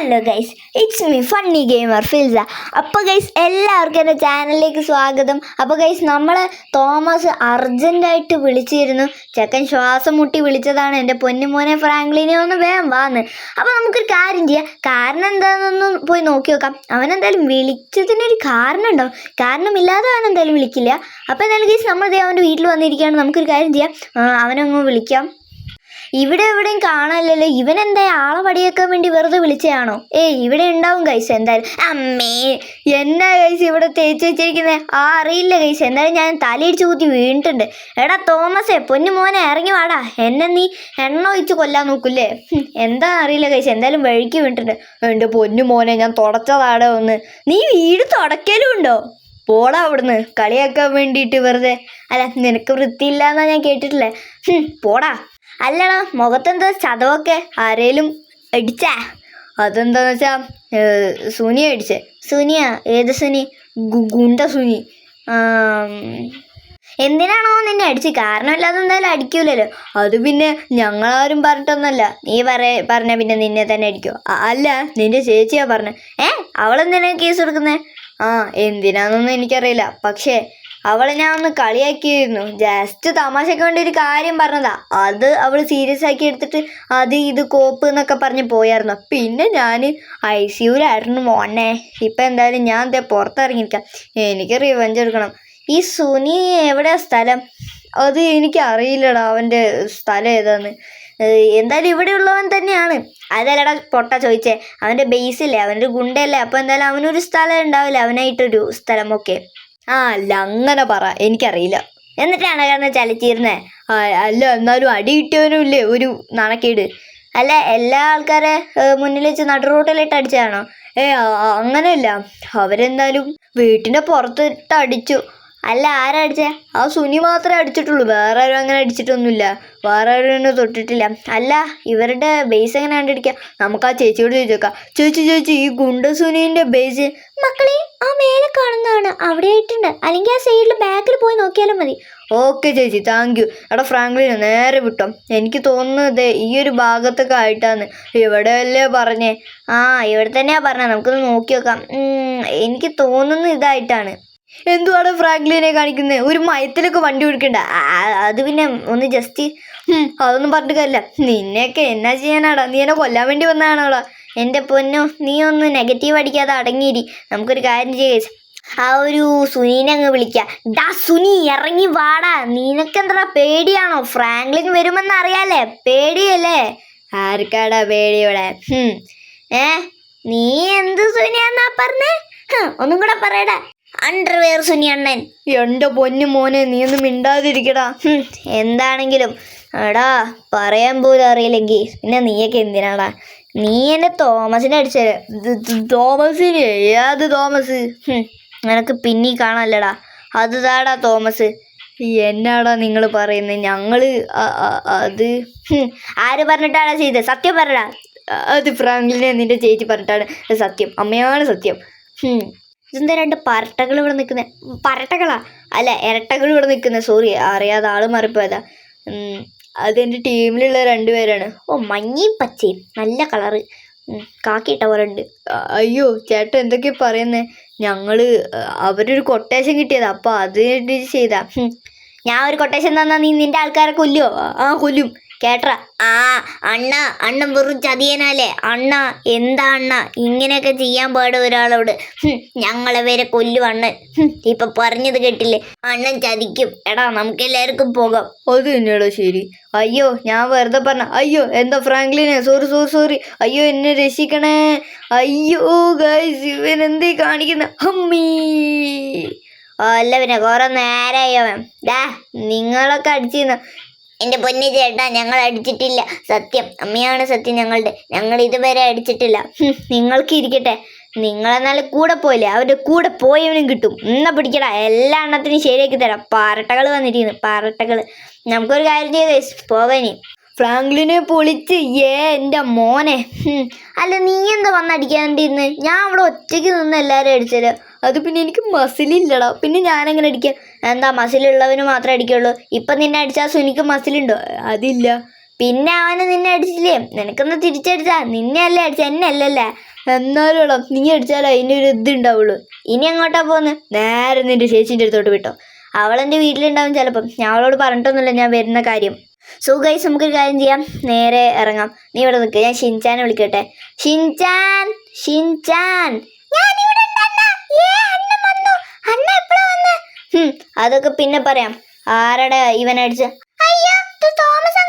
Hello guys it's me funny gamer Filsa അപ്പോൾ guys എല്ലാവർക്കും എന്റെ ചാനലിലേക്ക് സ്വാഗതം. അപ്പോൾ ഗൈസ് നമ്മളെ തോമസ് അർജന്റായിട്ട് വിളിച്ചിരുന്നു. ചെക്കൻ ശ്വാസം മുട്ടി വിളിച്ചതാണ്. എന്റെ പൊന്നുമോനെ ഫ്രാങ്ക്ലിനെ ഒന്ന് വേം വാന്ന്. അപ്പോൾ നമുക്കൊരു കാര്യം ചെയ്യാം. കാരണം എന്താണെന്നൊന്ന് പോയി നോക്കി നോക്കാം. അവൻ എന്തായാലും വിളിച്ചതിനൊരു കാരണം ഉണ്ടാവും കാരണമില്ലാതെ അവൻ എന്തായാലും വിളിക്കില്ല. അപ്പോൾ എന്തായാലും ഗൈസ് നമ്മൾ ദേ അവന്റെ വീട്ടിൽ വന്നിരിക്കുകയാണ്. നമുക്കൊരു കാര്യം ചെയ്യാം. അവനൊന്ന് വിളിക്കാം. ഇവിടെ എവിടെയും കാണാനില്ലല്ലോ. ഇവൻ എന്താ ആളെ പടിയേക്കാൻ വേണ്ടി വെറുതെ വിളിച്ചതാണോ ഏയ് ഇവിടെ ഉണ്ടാവും കൈസ് എന്തായാലും. അമ്മേ എന്നാ കൈസ് ഇവിടെ തേച്ച് വെച്ചിരിക്കുന്നത് ആ അറിയില്ല കൈസ് എന്തായാലും ഞാൻ തലയിടിച്ച് കുത്തി വീണിട്ടുണ്ട്. എടാ തോമസേ പൊന്നു മോനെ ഇറങ്ങി വാടാ. എന്നെ നീ എണ്ണ ഒഴിച്ച് കൊല്ലാൻ നോക്കൂല്ലേ? എന്താ അറിയില്ല കൈസ് എന്തായാലും വഴിക്ക് വീണിട്ടുണ്ട്. എന്റെ പൊന്നു മോനെ ഞാൻ തുടച്ചതാടെ ഒന്ന്. നീ വീട് തുടക്കലും ഉണ്ടോ? പോടാ അവിടുന്ന്. കളിയാക്കാൻ വേണ്ടിയിട്ട് വെറുതെ. അല്ല നിനക്ക് വൃത്തിയില്ല എന്നാ ഞാൻ കേട്ടിട്ടില്ലേ? പോടാ. അല്ലടാ മുഖത്തെന്താ ചതവൊക്കെ ആരേലും അടിച്ചാ? അതെന്താന്ന് വെച്ചാ സുനിയ അടിച്ചേ. സുനിയ ഏത് സുനി? ഗുണ്ട സുനി. എന്തിനാണോ നിന്നെ അടിച്ച്? കാരണമില്ലാതെ എന്തായാലും അടിക്കൂലല്ലോ. അത് പിന്നെ ഞങ്ങളാരും പറഞ്ഞിട്ടൊന്നുമല്ല. നീ പറ പറഞ്ഞ പിന്നെ നിന്നെ തന്നെ അടിക്കോ. അല്ല നിന്റെ ചേച്ചിയാ പറഞ്ഞ. ഏ അവളെന്തിനാ കേസ് കൊടുക്കുന്നേ ആ എന്തിനാന്നൊന്നും എനിക്കറിയില്ല. പക്ഷേ അവളെ ഞാൻ ഒന്ന് കളിയാക്കിയിരുന്നു. ജസ്റ്റ് തമാശക്ക് വേണ്ടി ഒരു കാര്യം പറഞ്ഞതാ. അത് അവൾ സീരിയസ് ആക്കി എടുത്തിട്ട് അത് ഇത് കോപ്പ് എന്നൊക്കെ പറഞ്ഞ് പോയായിരുന്നു. പിന്നെ ഞാൻ ഐ സിയുലായിരുന്നു മോനെ. ഇപ്പം എന്തായാലും ഞാൻ എന്താ പുറത്തിറങ്ങിയിരിക്കാം. എനിക്ക് റിവഞ്ച് എടുക്കണം. ഈ സുനി എവിടെയാ സ്ഥലം? അത് എനിക്ക് അറിയില്ലടാ അവന്റെ സ്ഥലം ഏതാന്ന്. എന്തായാലും ഇവിടെ ഉള്ളവൻ തന്നെയാണ്. അതല്ലടാ പൊട്ട ചോദിച്ചേ. അവന്റെ ബേസില്ലേ അവന്റെ ഗുണ്ടയല്ലേ. അപ്പോൾ എന്തായാലും അവനൊരു സ്ഥലം ഉണ്ടാവില്ല? അവനായിട്ടൊരു സ്ഥലമൊക്കെ. ആ അല്ല അങ്ങനെ പറ. എനിക്കറിയില്ല. എന്നിട്ടാണ് കാരണം ചലിച്ചിരുന്നേ? അല്ല എന്നാലും അടി കിട്ടിയവനും ഇല്ലേ ഒരു നാണക്കേട്. അല്ല എല്ലാ ആൾക്കാരെ മുന്നിൽ വെച്ച് നടു റോട്ടിലിട്ട് അടിച്ചതാണോ? ഏ അങ്ങനെയല്ല. അവരെന്തായാലും വീട്ടിന്റെ പുറത്തിട്ട് അടിച്ചു. അല്ല ആരാ അടിച്ചേ? ആ സുനി മാത്രമേ അടിച്ചിട്ടുള്ളൂ. വേറെ ആരും അങ്ങനെ അടിച്ചിട്ടൊന്നുമില്ല. വേറെ ആരും തൊട്ടിട്ടില്ല. അല്ല ഇവരുടെ ബേസ് എങ്ങനെ കണ്ടിരിക്കാം നമുക്ക് ആ ചേച്ചിയോട് ചോദിച്ചേക്കാം. ചേച്ചി ചേച്ചി ഈ ഗുണ്ട സുനീന്റെ ബേസ് മക്കളെ ആ മേലെ കാണുന്നതാണ്. അവിടെ ആയിട്ടുണ്ട്. അല്ലെങ്കിൽ ആ സൈഡിൽ ബാക്കിൽ പോയി നോക്കിയാലും മതി. ഓക്കെ ചേച്ചി. താങ്ക് യു എടാ ഫ്രാങ്ക്ലിന് നേരെ വിട്ടോ. എനിക്ക് തോന്നുന്നത് ഈ ഒരു ഭാഗത്തൊക്കെ ആയിട്ടാണ് ഇവിടെയല്ലേ പറഞ്ഞേ? ആ ഇവിടെ തന്നെയാ പറഞ്ഞത് നമുക്കൊന്ന് നോക്കി നോക്കാം. എനിക്ക് തോന്നുന്നു ഇതായിട്ടാണ്. എന്തുവാണ് ഫ്രാങ്ക്ലിനെ കാണിക്കുന്നത് ഒരു മയത്തിലൊക്കെ വണ്ടി ഓടിക്കണ്ട. ആ, അത് പിന്നെ ഒന്ന് ജസ്റ്റ് അതൊന്നും പറഞ്ഞിട്ട് കാര്യമില്ല. നിന്നെയൊക്കെ എന്നാ ചെയ്യാനാടാ? നീ എന്നെ കൊല്ലാൻ വേണ്ടി വന്നതാണോടാ? എന്റെ പൊന്നോ നീ ഒന്ന് നെഗറ്റീവ് അടിക്കാതെ അടങ്ങിയിരി. നമുക്കൊരു കാര്യം ചെയ്യാം ആ ഒരു സുനീനെ അങ്ങ് വിളിക്കാം. ഡാ സുനി ഇറങ്ങി വാടാ. നിനക്കെന്താ പേടിയാണോ? ഫ്രാങ്ക്ലിൻ വരുമെന്ന് അറിയാലേ പേടിയല്ലേ? ആർക്കാടാ പേടിയോടെ. ഏ? നീ എന്ത് സുനിയാന്നാ പറഞ്ഞേ? ഒന്നും കൂടെ പറയടാ. അണ്ടർവെയർ സുനി അണ്ണൻ. എന്റെ പൊന്നു മോനെ നീ ഒന്നും മിണ്ടാതിരിക്കടാ. എന്താണെങ്കിലും. എടാ പറയാൻ പോലും അറിയില്ലെങ്കിൽ പിന്നെ നീയൊക്കെ എന്തിനാടാ? നീ എന്നെ തോമസിനെ അടിച്ചത് തോമസിന് ഏത് തോമസ്? നിനക്ക് പിന്നീ കാണാല്ലടാ. അത് താടാ തോമസ്. എന്നാടാ നിങ്ങൾ പറയുന്നത് അ- അത് ആര് പറഞ്ഞിട്ടാണ് ചെയ്തത് സത്യം പറടാ അത് ഫ്രാങ്ക്ലിനെ നിന്റെ ചേച്ചി പറഞ്ഞിട്ടാണ്. സത്യം. അമ്മയാണ് സത്യം. ഇതെന്താ രണ്ട് പരട്ടകൾ ഇവിടെ നിൽക്കുന്നത് പരട്ടകളാ? അല്ല ഇരട്ടകൾ ഇവിടെ നിൽക്കുന്നത് സോറി അറിയാതെ ആൾ മാറിപ്പോയതാ. അതെന്റെ ടീമിലുള്ള രണ്ടുപേരാണ് ഓ മഞ്ഞയും പച്ചയും. നല്ല കളറ്. കാക്കിയിട്ട പോലെ ഉണ്ട്. അയ്യോ ചേട്ടൻ എന്തൊക്കെയാ പറയുന്നേ? ഞങ്ങൾ അവരൊരു കൊട്ടേഷൻ കിട്ടിയതാ. അപ്പോൾ അത് ചെയ്താ. ഞാൻ ഒരു കൊട്ടേഷൻ തന്നാ നീ നിന്റെ ആൾക്കാരെ കൊല്ലുമോ ആ കൊല്ലും. കേട്ട ആ അണ്ണ അണ്ണൻ വെറും ചതിയനല്ലേ അണ്ണ എന്താ അണ്ണ? ഇങ്ങനെയൊക്കെ ചെയ്യാൻ പാടും ഒരാളോട്. ഞങ്ങളെ വരെ കൊല്ലു അണ്ണൻ. ഇപ്പൊ പറഞ്ഞത് കേട്ടില്ലേ? അണ്ണൻ ചതിക്കും. എടാ നമുക്ക് എല്ലാവർക്കും പോകാം. അത് തന്നെയാടോ ശരി. അയ്യോ ഞാൻ വെറുതെ പറഞ്ഞ അയ്യോ എന്താ ഫ്രാങ്ക്ലിനെ? Sorry sorry sorry. അയ്യോ എന്നെ രക്ഷിക്കണേ. അയ്യോ ഗൈസ് ഇവൻ എന്തേ കാണിക്കുന്ന? അമ്മീ അല്ല പിന്നെ കുറെ നേരമായി അവൻ. ഡാ നിങ്ങളൊക്കെ അടിച്ചിരുന്നു. എന്റെ പൊന്നു ചേട്ടാ ഞങ്ങൾ അടിച്ചിട്ടില്ല. സത്യം അമ്മയാണ് സത്യം ഞങ്ങളുടെ. ഞങ്ങൾ ഇതുവരെ അടിച്ചിട്ടില്ല. നിങ്ങൾക്ക് ഇരിക്കട്ടെ. നിങ്ങളെന്നാൽ കൂടെ പോയില്ലേ? അവരുടെ കൂടെ പോയവനും കിട്ടും. എന്നാ പിടിക്കടാ എല്ലാ എണ്ണത്തിനും ശരിയാക്കി തരാം. പാരട്ടകൾ വന്നിരിക്കുന്നു പാരട്ടകൾ നമുക്കൊരു കാര്യം ചെയ്ത് പോകാനി ഫ്രാങ്ക്ലിനെ പൊളിച്ച് ഏ എന്റെ മോനെ. അല്ല നീ എന്താ വന്നടിക്കാണ്ടിരുന്ന് ഞാൻ അവിടെ ഒറ്റയ്ക്ക് നിന്ന് എല്ലാവരും അടിച്ചത് അത് പിന്നെ എനിക്ക് മസിലില്ലടാ പിന്നെ ഞാനെങ്ങനെ അടിക്കാൻ? എന്താ മസിലുള്ളവന് മാത്രമേ അടിക്കുള്ളൂ. ഇപ്പം നിന്നെ അടിച്ചാൽ സുനിക്ക് മസിലുണ്ടോ അതില്ല. പിന്നെ അവനെ നിന്നെ അടിച്ചില്ലേ? നിനക്കൊന്ന് തിരിച്ചടിച്ചാ? നിന്നെ അല്ലേ അടിച്ച? എന്നെ അല്ലല്ലേ എന്നാലും നീ അടിച്ചാലോ അതിന്റെ ഒരു ഇത് ഉണ്ടാവുള്ളൂ. ഇനി എങ്ങോട്ടാ പോകുന്നത് നേരെ നിന്റെ ചേച്ചീന്റെ അടുത്തോട്ട് വിട്ടോ. അവളെന്റെ വീട്ടിലുണ്ടാവും ചിലപ്പം. ഞാൻ അവളോട് പറഞ്ഞിട്ടൊന്നുമില്ല ഞാൻ വരുന്ന കാര്യം. സോ ഗൈസ് നമുക്കൊരു കാര്യം ചെയ്യാം. നേരെ ഇറങ്ങാം. നീ ഇവിടെ നിൽക്കുക ഞാൻ ഷിൻചാനെ വിളിക്കട്ടെ. ഷിൻചാൻ! ഷിൻചാൻ! ഞാനിവിടെ ഉണ്ട് അണ്ണ. ഏ, അണ്ണൻ വന്നു. അണ്ണ എപ്പഴാ വന്ന്? ഹും, അതൊക്കെ പിന്നെ പറയാം. ആരടെ ഇവൻ അടിച്ച്? തോമസ്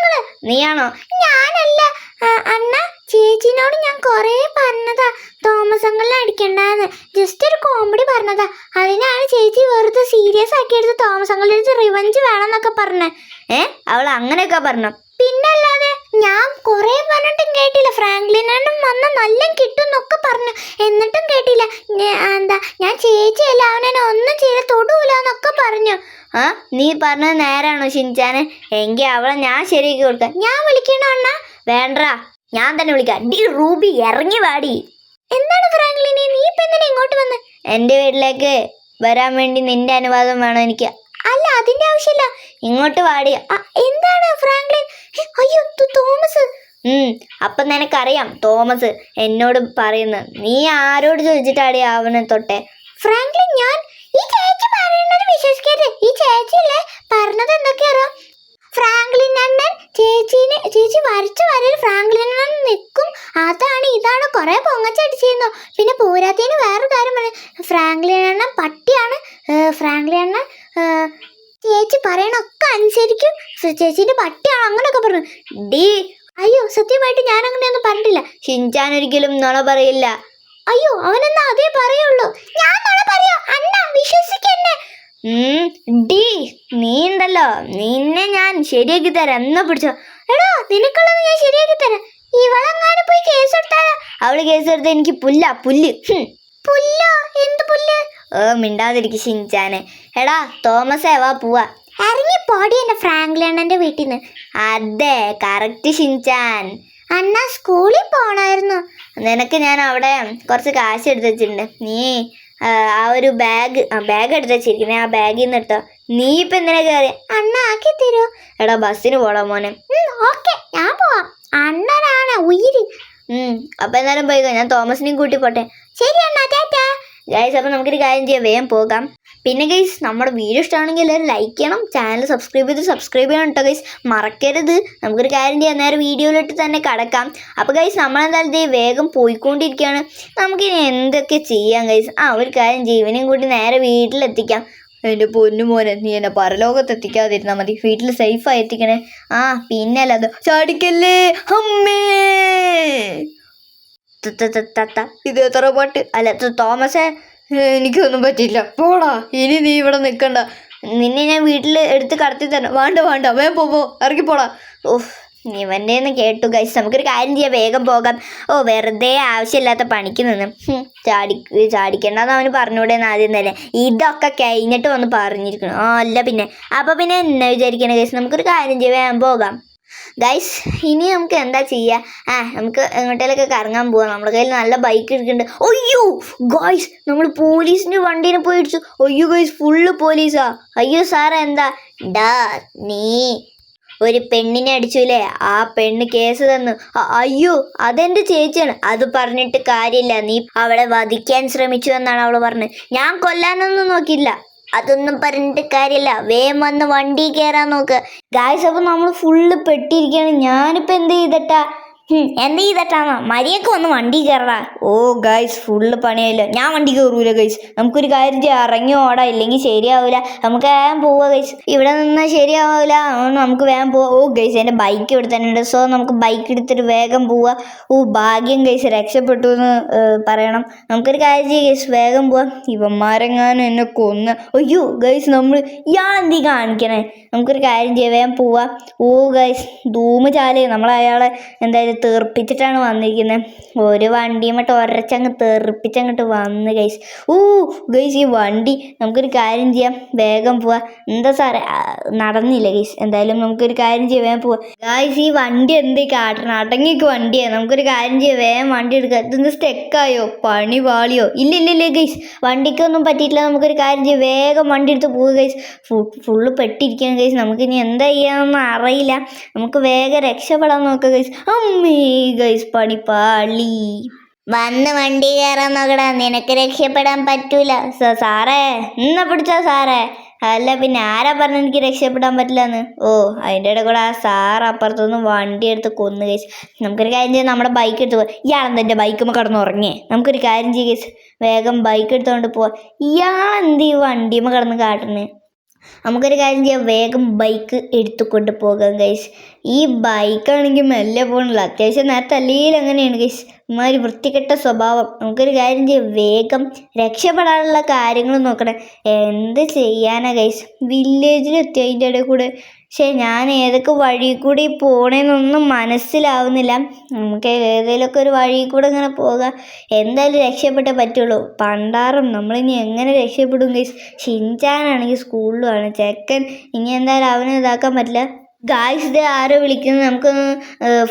നീയാണോ? ഞാനല്ല. അണ്ണ ചേച്ചിനോട് ഞാൻ കൊറേ പറഞ്ഞതാ. തോമസ് അങ്കിളിനെ അടിക്കണ്ടെന്ന്. ജസ്റ്റ് ഒരു കോമഡി പറഞ്ഞതാ. അതിനാണ് ചേച്ചി വെറുതെ സീരിയസ് ആക്കി എടുത്ത് തോമസ് അങ്കിളിന്റെ റിവഞ്ച് വേണമെന്നൊക്കെ പറഞ്ഞേ. ഏ അവൾ അങ്ങനെയൊക്കെ പറഞ്ഞു? പിന്നല്ലാതെ ഞാൻ കുറേ പറഞ്ഞിട്ടും കേട്ടില്ല. ഫ്രാങ്ക്ലിനും വന്ന നല്ല കിട്ടും എന്നൊക്കെ പറഞ്ഞു. എന്നിട്ടും കേട്ടില്ല. എന്താ ഞാൻ ചേച്ചിയല്ല അവനെ ഒന്നും ചെയ്ത് തൊടൂല എന്നൊക്കെ പറഞ്ഞു. ആ നീ പറഞ്ഞത് നേരാണോ ഷിൻചാനെ? എങ്കിൽ അവളെ ഞാൻ ശരിയാക്കി കൊടുക്കാം. ഞാൻ വിളിക്കണോ അണ്ണ? വേണ്ട ഞാൻ തന്നെ വിളിക്കാം. ഡി റൂബി ഇറങ്ങി വാടി. എന്താണ് ഫ്രാങ്ക്ലിനെ? നീ ഇപ്പൊ എന്തിനാ ഇങ്ങോട്ട് വന്ന്? എന്റെ വീട്ടിലേക്ക് വരാൻ വേണ്ടി നിന്റെ അനുവാദം വേണം എനിക്ക്. അല്ല അതിന്റെ ആവശ്യമില്ല. ഇങ്ങോട്ട് വാടി. എന്താണ് ഫ്രാങ്ക്ലിൻ? അയ്യോ തോമസ്. ഉം അപ്പൊ നിനക്കറിയാം തോമസ് എന്നോട് പറയുന്നത് നീ ആരോട് ചോദിച്ചിട്ടാടി അവനെ തൊട്ടെ? ഫ്രാങ്ക്ലിൻ ഞാൻ ഈ ചേച്ചി പറയുന്നത് വിശ്വസിക്കരുത്. ഈ ചേച്ചിയല്ലേ പറഞ്ഞത് എന്തൊക്കെയാറോ? ഫ്രാങ്ക്ലിൻ അണ്ണൻ ചേച്ചീനെ ചേച്ചി വരച്ച വരയിൽ ഫ്രാങ്ക്ലിൻ അണ്ണൻ നിൽക്കും. അതാണ് ഇതാണ് കുറെ പൊങ്ങച്ചടിച്ചിരുന്നു. പിന്നെ പോരാത്തതിന് വേറൊരു കാര്യം പറഞ്ഞു ഫ്രാങ്ക്ലിൻ അണ്ണൻ പട്ടിയാണ് ഏഹ് ഫ്രാങ്ക്ലിൻ അണ്ണൻ ഏഹ് ചേച്ചി പറയണൊക്കെ ചേച്ചീന്റെ പട്ടിയാണ് അങ്ങനെയൊക്കെ പറഞ്ഞു. ഡീ അയ്യോ സത്യമായിട്ട് ഞാൻ അങ്ങനെയൊന്നും പറഞ്ഞിട്ടില്ല. ഷിൻചാൻ ഒരിക്കലും നുണ പറയില്ല. അയ്യോ അവനെന്നാ അതേ പറയുള്ളൂ. ഞാൻ നുണ പറയോ. അന്ന വിശ്വസിക്കന്നെ ഡീ നീ ഉണ്ടല്ലോ. നിന്നെ ഞാൻ ശരിയാക്കി തരാം. എന്നാ പിടിച്ചോ. എടോ നിനക്കുള്ളത് ഞാൻ ശരിയാക്കി തരാം. ഇവളെങ്ങാനും പോയി കേസ് എടുത്താലോ? അവൾ കേസ് എടുത്ത എനിക്ക് പുല്ല പുല്ല്. പുല്ലോ? എന്ത് പുല്ല്? ഓ മിണ്ടാതിരിക്കും ഷിൻചാനെ. എടാ തോമസേ വാ പോവാ. ഇറങ്ങി പോടി എന്റെ ഫ്രാങ്ക്ലണ്ണന്റെ വീട്ടിൽ നിന്ന് അതെ കറക്റ്റ് ഷിൻചാൻ. അണ്ണ സ്കൂളിൽ പോണായിരുന്നു. നിനക്ക് ഞാൻ അവിടെ കുറച്ച് കാശ് എടുത്ത് വെച്ചിട്ടുണ്ട്. നീ ആ, ഒരു ബാഗ് ആ ബാഗ് എടുത്ത് വെച്ചിരിക്കുന്നത് ആ ബാഗിൽ നിന്ന് എടുത്തോ. നീ ഇപ്പം എന്തിനാ കയറി അണ്ണ ആക്കി തരുമോ എടാ ബസ്സിന് പോടാ മോനെ. ഓക്കെ ഞാൻ പോവാം. അണ്ണനാണ് ഉയിര്. അപ്പൊ എന്തായാലും പോയിക്കോ ഞാൻ തോമസിനെയും കൂട്ടി പോട്ടെ. ശരി അണ്ണാ ടാറ്റാ. ഗൈസ് അപ്പം നമുക്കൊരു കാര്യം ചെയ്യാം. വേഗം പോകാം. പിന്നെ ഗൈസ് നമ്മുടെ വീഡിയോ ഇഷ്ടമാണെങ്കിൽ എല്ലാവരും ലൈക്ക് ചെയ്യണം ചാനൽ സബ്സ്ക്രൈബ് ചെയ്ത് സബ്സ്ക്രൈബ് ചെയ്യണം കേട്ടോ ഗൈസ് മറക്കരുത്. നമുക്കൊരു കാര്യം ചെയ്യാം. നേരെ വീഡിയോയിലിട്ട് തന്നെ കടക്കാം. അപ്പോൾ ഗൈസ് നമ്മളെന്തായാലും ദേ വേഗം പോയിക്കൊണ്ടിരിക്കുകയാണ്. നമുക്കിനി എന്തൊക്കെ ചെയ്യാം ഗൈസ് ആ ഒരു കാര്യം ജീവനെയും കൂട്ടി നേരെ വീട്ടിലെത്തിക്കാം. എന്റെ പൊന്നു മോനെ നീ എന്നെ പരലോകത്ത് എത്തിക്കാതിരുന്നാൽ മതി. വീട്ടിൽ സേഫായി എത്തിക്കണേ ആ പിന്നെ അല്ലാതെ. ചാടിക്കല്ലേ? അമ്മേ. ഇത് എത്ര പാട്ട്? അല്ല തോമസേ. എനിക്കൊന്നും പറ്റില്ല പോടാ ഇനി നീ ഇവിടെ നിൽക്കണ്ട നിന്നെ ഞാൻ വീട്ടിൽ എടുത്ത് കടത്തി തരണം വേണ്ട വേണ്ട വേ പോ പോ ഇറങ്ങി പോടാ. ഓഹ് ഇവന്റെ നിന്ന് കേട്ടു ഗൈസ് നമുക്കൊരു കാര്യം ചെയ്യാം വേഗം പോകാം. ഓ വെറുതെ ആവശ്യമില്ലാത്ത പണിക്ക് നിന്ന്. ചാടി ചാടിക്കണ്ടെന്ന് അവന് പറഞ്ഞുകൂടെന്ന് ആദ്യം തന്നെ. ഇതൊക്കെ കഴിഞ്ഞിട്ട് വന്ന് പറഞ്ഞിരിക്കണം. അല്ല പിന്നെ. അപ്പോൾ പിന്നെ എന്നാ വിചാരിക്കണേ ഗൈസ് നമുക്കൊരു കാര്യം ചെയ്യാം വേഗം പോകാം. ഗൈസ് ഇനി നമുക്ക് എന്താ ചെയ്യുക ആ നമുക്ക് എങ്ങോട്ടേലൊക്കെ കറങ്ങാൻ പോവാം. നമ്മുടെ കയ്യിൽ നല്ല ബൈക്ക് ഇരിക്കുന്നുണ്ട്. ഒയ്യോ ഗോയ്സ് നമ്മൾ പോലീസിന്റെ വണ്ടീനെ പോയി ഇടിച്ചു. ഒയ്യോ ഗോയ്സ് ഫുള്ള് പോലീസാ. അയ്യോ സാറേ എന്താ? ഡാ നീ ഒരു പെണ്ണിനെ അടിച്ചുല്ലേ ആ പെണ്ണ് കേസ് തന്നു. അയ്യോ അതെന്റെ ചേച്ചിയാണ്. അത് പറഞ്ഞിട്ട് കാര്യമില്ല. നീ അവളെ വധിക്കാൻ ശ്രമിച്ചു എന്നാണ് അവൾ പറഞ്ഞത്. ഞാൻ കൊല്ലാനൊന്നും നോക്കില്ല അതൊന്നും പറഞ്ഞിട്ട് കാര്യമില്ല. വേഗം വന്ന് വണ്ടി കയറാൻ നോക്ക്. ഗായ്സ് അപ്പൊ നമ്മൾ ഫുള്ള് പെട്ടിരിക്കുകയാണ് ഞാനിപ്പോ എന്ത് ചെയ്തിട്ടാ? എന്ത് ചെയ്തിട്ടാണോ? മരിയൊക്കെ വന്ന് വണ്ടി കയറടാ. ഓ ഗൈസ് ഫുള്ള് പണിയായില്ല? ഞാൻ വണ്ടി കയറൂല ഗൈസ് നമുക്കൊരു കാര്യം ഇറങ്ങി ഓടാ. ഇല്ലെങ്കിൽ ശരിയാവൂല. നമുക്ക് വേഗം പോവാ ഗൈസ് ഇവിടെ നിന്നാൽ ശരിയാവൂല. അതുകൊണ്ട് നമുക്ക് വേഗം പോവാ. ഓ ഗൈസ് എന്റെ ബൈക്ക് ഉണ്ട്. സോ നമുക്ക് ബൈക്ക് എടുത്തിട്ട് വേഗം പോവാ. ഓ ഭാഗ്യം ഗൈസ് രക്ഷപ്പെട്ടു എന്ന് പറയണം. നമുക്കൊരു കാര്യം ചെയ്യാം ഗൈസ് വേഗം പോവാം. ഇവന്മാരെങ്ങാനും എന്നെ കൊന്ന്. അയ്യോ ഗൈസ് നമ്മൾ ഇയാളെന്തീ കാണിക്കണേ? നമുക്കൊരു കാര്യം ചെയ്യാം. വേഗം പോവാ. ഓ ഗൈസ് ധൂമ് ചാലേ നമ്മൾ അയാളെ എന്തായാലും തെറിപ്പിച്ചിട്ടാണ് വന്നിരിക്കുന്നത് ഒരു വണ്ടിയുമട്ട് ഒരച്ചങ്ങ് തെറിപ്പിച്ചങ്ങോട്ട് വന്ന് ഗൈസ് ഊ ഗൈസ് ഈ വണ്ടി നമുക്കൊരു കാര്യം ചെയ്യാം. വേഗം പോവാ. എന്താ സാറേ? നടന്നില്ല ഗൈസ് എന്തായാലും നമുക്കൊരു കാര്യം ചെയ്യാം. വേഗം പോവാ. ഗൈസ് ഈ വണ്ടി എന്തേ കാട്ടണം? അടങ്ങിക്ക് വണ്ടിയാണ് നമുക്കൊരു കാര്യം ചെയ്യാം. വേഗം വണ്ടി എടുക്കുക ഇതൊന്ന് സ്റ്റെക്കായോ? പണി വാളിയോ ഇല്ല ഇല്ല ഇല്ല ഗൈസ് വണ്ടിക്കൊന്നും പറ്റിയിട്ടില്ല. നമുക്കൊരു കാര്യം ചെയ്യാം. വേഗം വണ്ടി എടുത്ത് പോവുക ഗൈസ് ഫുള്ള് പെട്ടിരിക്കുകയാണ് ഗൈസ് നമുക്കിനി എന്താ ചെയ്യാമെന്ന് അറിയില്ല. നമുക്ക് വേഗം രക്ഷപ്പെടാൻ നോക്കുക ഗൈസ് അമ്മേ ഗൈസ് പണി പാളി. വന്ന് വണ്ടി കയറാൻ നോക്കടാ നിനക്ക് രക്ഷപ്പെടാൻ പറ്റൂല. സാറേ ഇന്ന പിടിച്ചോ സാറേ? അല്ല പിന്നെ ആരാ പറഞ്ഞ എനിക്ക് രക്ഷപ്പെടാൻ പറ്റില്ലെന്ന്? ഓ അതിന്റെ ഇടയിൽ കൂടെ ആ സാർ അപ്പുറത്തുനിന്ന് വണ്ടി എടുത്ത് കൊന്നു കേസ് നമുക്കൊരു കാര്യം ചെയ്യാം നമ്മുടെ ബൈക്ക് എടുത്ത് പോവാം. ഇയാളെന്താ എന്റെ ബൈക്കുമ്പോൾ കിടന്ന് ഉറങ്ങിയേ നമുക്കൊരു കാര്യം ചെയ്യ കേസ് വേഗം ബൈക്ക് എടുത്തുകൊണ്ട് പോവാം. ഇയാളെന്ത് ഈ വണ്ടിയുമ്പോൾ കിടന്ന് നമുക്കൊരു കാര്യം ചെയ്യാം. വേഗം ബൈക്ക് എടുത്തുകൊണ്ട് പോകാം ഗൈസ് ഈ ബൈക്കാണെങ്കിൽ മെല്ലെ പോകണില്ല. അത്യാവശ്യം നേരത്തെ അല്ലെങ്കിൽ അങ്ങനെയാണ് ഗൈസ് ഇമാതിരി വൃത്തികെട്ട സ്വഭാവം. നമുക്കൊരു കാര്യം ചെയ്യാം. വേഗം രക്ഷപ്പെടാനുള്ള കാര്യങ്ങൾ നോക്കണം. എന്ത് ചെയ്യാനാണ് ഗൈസ് വില്ലേജിലെത്തി അതിന്റെ ഇടയിൽ കൂടെ പക്ഷേ ഞാൻ ഏതൊക്കെ വഴി കൂടി പോണേന്നൊന്നും മനസ്സിലാവുന്നില്ല. നമുക്ക് ഏതെങ്കിലുമൊക്കെ ഒരു വഴി കൂടെ ഇങ്ങനെ പോകാം. എന്തായാലും രക്ഷപ്പെട്ടേ പറ്റുള്ളൂ. പണ്ടാറും നമ്മളിനി എങ്ങനെ രക്ഷപ്പെടും ഗൈസ് ഷിൻചാനാണെങ്കിൽ സ്കൂളിലുമാണ് ചെക്കൻ ഇനി എന്തായാലും അവനെ ഇതാക്കാൻ പറ്റില്ല. ഗായ്സ് ഇത് ആരോ വിളിക്കുന്നത് നമുക്ക്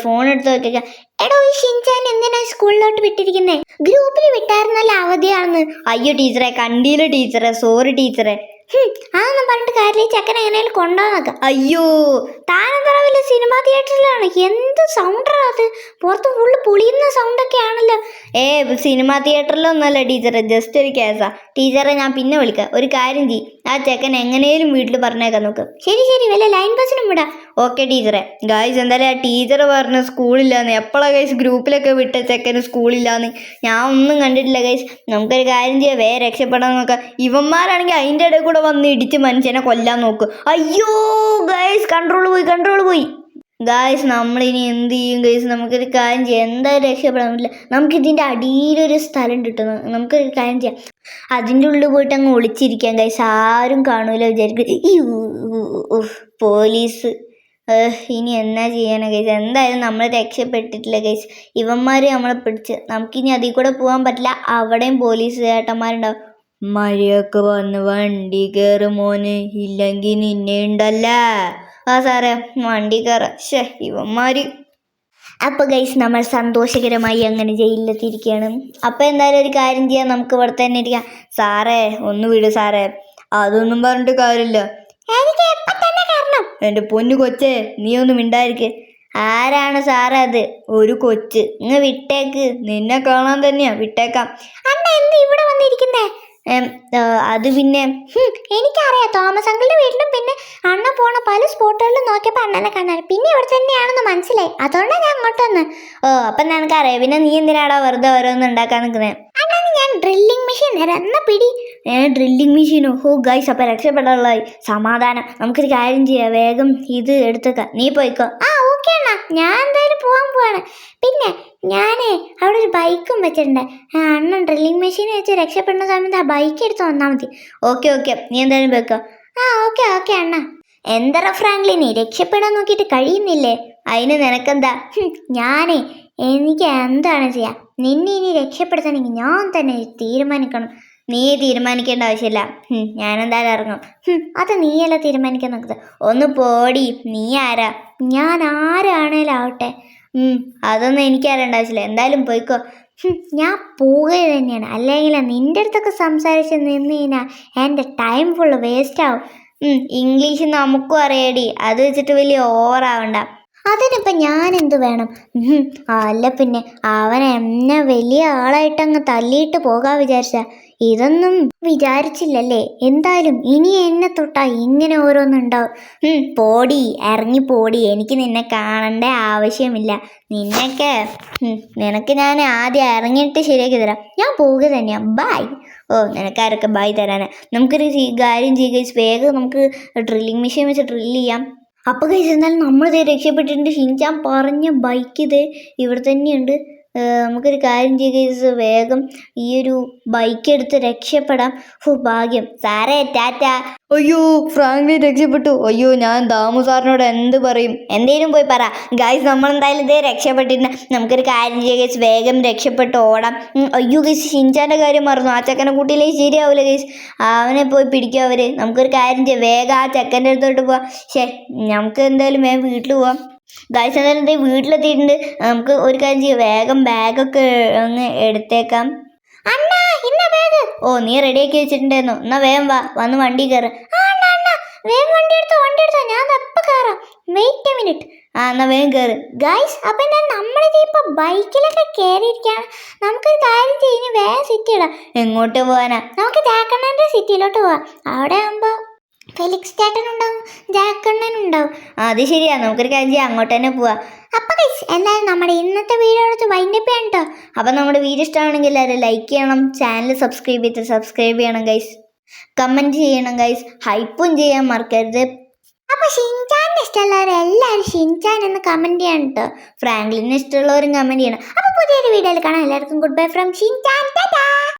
ഫോൺ എടുത്ത് നോക്കിക്കാം എടോ ഈ ഷിൻചാൻ എന്തിനാ സ്കൂളിലോട്ട് വിട്ടിരിക്കുന്നേ? ഗ്രൂപ്പിൽ വിട്ടായിരുന്നല്ലോ അവധിയാണെന്ന്. അയ്യോ ടീച്ചറെ കണ്ടില്ല ടീച്ചറെ. സോറി ടീച്ചറെ. അതൊന്നും പറഞ്ഞിട്ട് കാര്യമില്ല. ചെക്കനെ എങ്ങനെയാലും കൊണ്ടുവന്നേക്കാം അയ്യോ. താനെന്താ വലിയ സിനിമാ തിയേറ്ററിലാണ്. എന്ത് സൗണ്ടാണ് അത്? പുറത്ത് ഫുള്ള് പൊളിയുന്ന സൗണ്ടൊക്കെ ആണല്ലോ. ഏ സിനിമ തിയേറ്ററിലൊന്നുമല്ല ടീച്ചറെ ജസ്റ്റ് ഒരു കേസാ ടീച്ചറെ ഞാൻ പിന്നെ വിളിക്കാം. ഒരു കാര്യം ചെയ് ആ ചെക്കൻ എങ്ങനെയും വീട്ടിൽ പറഞ്ഞേക്കാൻ നോക്ക്. ശരി ശരി വല്ല ലൈൻ ബസ്സിനും വിടാം. ഓക്കെ ടീച്ചറെ ഗായ്സ് എന്തായാലും ആ ടീച്ചർ പറഞ്ഞ സ്കൂളില്ലാന്ന് എപ്പോഴാണ് ഗൈസ് ഗ്രൂപ്പിലൊക്കെ വിട്ട ചെക്കന് സ്കൂളില്ലാന്ന് ഞാൻ ഒന്നും കണ്ടിട്ടില്ല ഗൈസ് നമുക്കൊരു കാര്യം ചെയ്യാം. വേ രക്ഷപ്പെടാൻ നോക്കാം. ഇവന്മാരാണെങ്കിൽ അതിന്റെ ഇടയിൽ കൂടെ വന്ന് ഇടിച്ച് മനുഷ്യനെ കൊല്ലാൻ നോക്കും. അയ്യോ ഗൈസ് കൺട്രോൾ പോയി കൺട്രോൾ പോയി. ഗായ്സ് നമ്മളിനി എന്ത് ചെയ്യും? ഗൈസ് നമുക്കൊരു കാര്യം ചെയ്യാം. എന്തായാലും രക്ഷപ്പെടാൻ പറ്റില്ല? നമുക്കിതിന്റെ അടിയിലൊരു സ്ഥലം കിട്ടുന്നു നമുക്കൊരു കാര്യം ചെയ്യാം. അതിന്റെ ഉള്ളിൽ പോയിട്ട് അങ്ങ് ഒളിച്ചിരിക്കാം. ഗൈസ് ആരും കാണൂല വിചാരിക്കും. പോലീസ്. ഇനി എന്നാ ചെയ്യാനാ? ഗൈസ് എന്തായാലും നമ്മൾ രക്ഷപ്പെട്ടിട്ടില്ല ഗൈസ് ഇവന്മാർ നമ്മളെ പിടിച്ച്. നമുക്കിനി അതിൽ കൂടെ പോകാൻ പറ്റില്ല. അവിടെയും പോലീസ് ചേട്ടന്മാരുണ്ടാവും മഴയൊക്കെ വന്ന് വണ്ടി കയറും മോന്. ഇല്ലെങ്കിൽ നിന്നെ ഉണ്ടല്ല? സാറേ വണ്ടി കയറാം. ഷേ ഇവന്മാര്. അപ്പോൾ ഗൈസ് നമ്മൾ സന്തോഷകരമായി അങ്ങനെ ജയിലിലെത്തിയിരിക്കുകയാണ്. അപ്പോൾ എന്തായാലും ഒരു കാര്യം ചെയ്യാം നമുക്ക് ഇവിടെ തന്നെ ഇരിക്കാം. സാറേ ഒന്ന് വിട് സാറേ. അതൊന്നും പറഞ്ഞിട്ട് കാര്യമില്ല. എനിക്ക് തന്നെ കാരണം പൊന്നു കൊച്ചേ നീ ഒന്നും മിണ്ടായിരിക്ക. ആരാണ് സാറേ അത്? ഒരു കൊച്ച്. ഇങ്ങ് വിട്ടേക്ക്. നിന്നെ കാണാൻ തന്നെയാ. വിട്ടേക്കാം. ഇവിടെ വന്നിരിക്കുന്നേ? അത് പിന്നെ എനിക്കറിയാം. തോമസ് അങ്കിളുടെ വീട്ടിലും പിന്നെ അണ്ണ സ്പോട്ടുകളിലും നോക്കിയപ്പോൾ അണ്ണനെ കാണാൻ. പിന്നെ ഇവിടെ തന്നെയാണെന്ന് മനസ്സിലായി. അതുകൊണ്ടാണ് ഞാൻ അങ്ങോട്ട് വന്ന് ഓ അപ്പം നിനക്കറിയാം പിന്നെ നീ എന്തിനാടാ വെറുതെ ഓരോന്ന് ഉണ്ടാക്കാൻ നിൽക്കുന്നത് ഞാൻ ഡ്രില്ലിംഗ് മെഷീൻ തരാം പിടി? ഞാൻ ഡ്രില്ലിംഗ് മെഷീനോ ഹോ ഗൈസ് അപ്പം രക്ഷപ്പെടാനുള്ളതായി. സമാധാനം. നമുക്കൊരു കാര്യം ചെയ്യാം. വേഗം ഇത് എടുത്തേക്കാം. നീ പോയിക്കോ. ആ ഓക്കെ അണ്ണാ. ഞാൻ എന്തായാലും പോകാൻ പോവാണ്. പിന്നെ ഞാനേ അവിടെ ഒരു ബൈക്കും വെച്ചിട്ടുണ്ട്. അണ്ണൻ ഡ്രില്ലിംഗ് മെഷീൻ വെച്ച് രക്ഷപ്പെടുന്ന സമയത്ത് ആ ബൈക്ക് എടുത്ത് വന്നാൽ മതി. ഓക്കെ ഓക്കെ നീ എന്തായാലും വെക്കുക ആ ഓക്കെ ഓക്കെ അണ്ണ. എന്തറ ഫ്രാങ്ക്ലിനെ രക്ഷപ്പെടാൻ നോക്കിയിട്ട് കഴിയുന്നില്ലേ? അതിന് നിനക്കെന്താ? ഞാനേ എനിക്ക് എന്താണ് ചെയ്യാ? നിന്നെ ഇനി രക്ഷപ്പെടുത്തണമെങ്കിൽ ഞാൻ തന്നെ തീരുമാനിക്കണം. നീ തീരുമാനിക്കേണ്ട ആവശ്യമില്ല. ഞാനെന്തായാലും ഇറങ്ങും. അത് നീയല്ല തീരുമാനിക്കാൻ നോക്കുന്നത്. ഒന്ന് പോടി നീ ആരാ? ഞാൻ ആരാണേലും ആവട്ടെ. ഉം, അതൊന്നും എനിക്കറിയേണ്ട ആവശ്യമില്ല. എന്തായാലും പോയിക്കോ. ഞാൻ പോവുക തന്നെയാണ്. അല്ലെങ്കിൽ നിന്റെ അടുത്തൊക്കെ സംസാരിച്ച് നിന്ന് കഴിഞ്ഞാൽ എന്റെ ടൈം ഫുള്ള് വേസ്റ്റ് ആവും. ഇംഗ്ലീഷ് നമുക്കും അറിയടി. അത് വെച്ചിട്ട് വലിയ ഓവറാവണ്ട. അതിനിപ്പൊ ഞാൻ എന്ത് വേണം? അല്ല പിന്നെ അവൻ എന്നെ വലിയ ആളായിട്ട് അങ്ങ് തല്ലിയിട്ട് പോകാൻ വിചാരിച്ച ഇതൊന്നും വിചാരിച്ചില്ലല്ലേ? എന്തായാലും ഇനി എന്നെ തൊട്ടാ ഇങ്ങനെ ഓരോന്നുണ്ടാവും. പോടി ഇറങ്ങി പോടി. എനിക്ക് നിന്നെ കാണേണ്ട ആവശ്യമില്ല. നിന്നൊക്കെ നിനക്ക് ഞാൻ ആദ്യം ഇറങ്ങിയിട്ട് ശരിയാക്കി തരാം. ഞാൻ പോവുക തന്നെയാ ബൈ. ഓ നിനക്കാരൊക്കെ ബൈ തരാനാ. നമുക്കൊരു കാര്യം ചെയ്യുക വേഗം നമുക്ക് ഡ്രില്ലിംഗ് മെഷീൻ വെച്ച് ഡ്രില്ല് ചെയ്യാം. അപ്പോൾ കഴിച്ച് നമ്മൾ നമ്മളിത് രക്ഷപ്പെട്ടിട്ടുണ്ട്. ഷിൻചാൻ പറഞ്ഞ ബൈക്ക് ഇത് ഇവിടെ തന്നെയുണ്ട്. നമുക്കൊരു കാര്യം ചെയ്യുക വേഗം ഈ ഒരു ബൈക്ക് എടുത്ത് രക്ഷപ്പെടാം. ഹോ ഭാഗ്യം. സാറേ ടാറ്റ. അയ്യോ ഫ്രാങ്ക്ലി രക്ഷപ്പെട്ടു. അയ്യോ ഞാൻ ദാമു സാറിനോട് എന്ത് പറയും? എന്തേലും പോയി പറ. ഗൈസ് നമ്മൾ എന്തായാലും ഇതേ രക്ഷപ്പെട്ടിട്ടുണ്ട് നമുക്കൊരു കാര്യം ചെയ്യുക ഗൈസ് വേഗം രക്ഷപ്പെട്ട് ഓടാം. അയ്യോ ഗൈസ് ഷിൻചാന്റെ കാര്യം മറന്നു. ആ ചെക്കനെ കൂട്ടിയില്ലേ ശരിയാവില്ല ഗൈസ് അവനെ പോയി പിടിക്കും അവർ. നമുക്കൊരു കാര്യം ചെയ്യാം. വേഗം ആ ചെക്കന്റെ അടുത്തോട്ട് പോവാം. ശേ നമുക്ക് എന്തായാലും വേഗം വീട്ടിൽ പോവാം. ഗൈസ് എന്തായാലും ഇത് വീട്ടിലെത്തിയിട്ടുണ്ട്? നമുക്ക് ഒരു കാര്യം ചെയ്യാം. വേഗം ബാഗൊക്കെ ഒന്ന് എടുത്തേക്കാം. അണ്ണാ ഇന്ന ബാഗ് ഓ നീ റെഡിയാക്കി വെച്ചിട്ടുണ്ടായിരുന്നു. എന്നാ വേഗം വാ. വന്ന് വണ്ടി കയറ്. വേഗം വണ്ടി എടുത്തോ? വണ്ടി എടുത്തോ? ഞാൻ എപ്പോൾ കയറാം വെയിറ്റ് എ മിനിറ്റ് ആ എന്നാ വേഗം കയറ് ഗായ്സ് അപ്പൊ എന്താ നമ്മളിത് ഇപ്പൊ ബൈക്കിലൊക്കെ കയറിയിരിക്കാണ് നമുക്കൊരു കാര്യം ചെയ്യുന്ന വേഗം സിറ്റി ഇടാം. എങ്ങോട്ട് പോവാനാ? നമുക്ക് ജാക്കണ്ണന്റെ സിറ്റിയിലോട്ട് പോവാം. അവിടെ ആകുമ്പോ ഫെലിക്സ് ഉണ്ടാവും ആ അത് ശരിയാ. നമുക്കൊരു കാര്യം ചെയ്യാം. അങ്ങോട്ട് തന്നെ പോവാം. അപ്പൊ എന്തായാലും നമ്മുടെ ഇന്നത്തെ വീഡിയോ അടുത്ത് വൈൻഡപ്പ് ചെയ്യണം കേട്ടോ അപ്പം നമ്മുടെ വീഡിയോ ഇഷ്ടമാണെങ്കിൽ എല്ലാവരും ലൈക്ക് ചെയ്യണം. ചാനൽ സബ്സ്ക്രൈബ് ചെയ്ത് സബ്സ്ക്രൈബ് ചെയ്യണം ഗൈസ് കമന്റ് ചെയ്യണം ഗൈസ് ഹൈപ്പും ചെയ്യാൻ മറക്കരുത്. അപ്പൊ ഷിൻചാന്റെ ഇഷ്ടമുള്ളവർ എല്ലാവരും ഷിൻചാൻ എന്ന് കമന്റ് ചെയ്യണം കേട്ടോ ഫ്രാങ്ക്ലിന് ഇഷ്ടമുള്ളവരും കമന്റ് ചെയ്യണം. അപ്പോൾ പുതിയൊരു വീഡിയോയിൽ കാണാം. എല്ലാവർക്കും good bye from Shinchan. Tata